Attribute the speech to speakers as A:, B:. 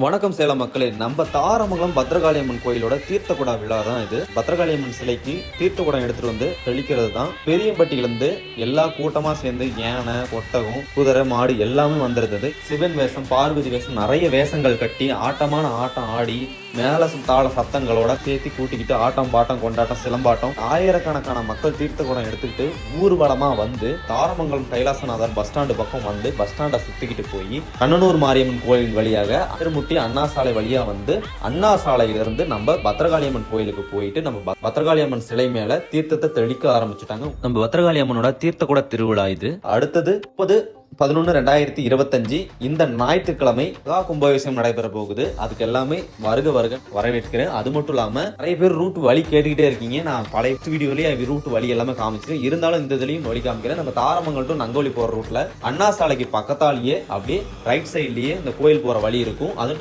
A: வணக்கம் சேலம் மக்களே. நம்ம தாரமங்கலம் பத்ரகாளியம்மன் கோயிலோட தீர்த்தகுடா விழா தான் இது. பத்ரகாளியம்மன் சிலைக்கு தீர்த்தகுடம் எடுத்துட்டு வந்து தெளிக்கிறது தான். பெரியம்பட்டியிலிருந்து எல்லா கூட்டமா சேர்ந்து யானை ஒட்டகம் குதிரை மாடு எல்லாமே வந்திருந்தது. சிவன் வேஷம் பார்வதி வேஷம் நிறைய வேஷங்கள் கட்டி ஆட்டமான ஆட்டம் ஆடி மேல தாள சத்தங்களோட சேர்த்து கூட்டிக்கிட்டு ஆட்டம் பாட்டம் கொண்டாட்டம் சிலம்பாட்டம் ஆயிரக்கணக்கான மக்கள் தீர்த்தகுடம் எடுத்துக்கிட்டு ஊர்வலமா வந்து தாரமங்கலம் கைலாசநாதர் பஸ் ஸ்டாண்டு பக்கம் வந்து பஸ் ஸ்டாண்டை சுத்திக்கிட்டு போய் கண்ணனூர் மாரியம்மன் கோயில் வழியாக சுற்றி அண்ணா சாலை வழியாக வந்து அண்ணா சாலையிலிருந்து நம்ம பத்ரகாளியம்மன் கோயிலுக்கு போயிட்டு நம்ம ப- பத்ரகாளியம்மன் சிலை மேல தீர்த்தத்தை தெளிக்க ஆரம்பிச்சுட்டாங்க. நம்ம பத்ரகாளியம்மனோட தீர்த்த கூட திருவிழா இது. அடுத்தது முப்பது பதினொன்று ரெண்டாயிரத்தி இருபத்தஞ்சு இந்த ஞாயிற்றுக்கிழமை மகா கும்பாபிஷேகம் நடைபெற போகுது அதுக்கு எல்லாமே வருக வருக வரவேற்கிறேன். அது மட்டும் இல்லாமல் நிறைய பேர் ரூட் வழி கேட்டுக்கிட்டே இருக்கீங்க. நான் பழைய வீடியோலேயே ரூட் வழி எல்லாமே காமிச்சிருக்கேன். இருந்தாலும் இந்த இதுலையும் வழி காமிக்கிறேன். நம்ம தாரமங்கல் டு நங்கோலி போகிற ரூட்டில் அண்ணா சாலைக்கு பக்கத்தாலேயே அப்படியே ரைட் சைட்லேயே இந்த கோயில் போகிற வழி இருக்கும். அது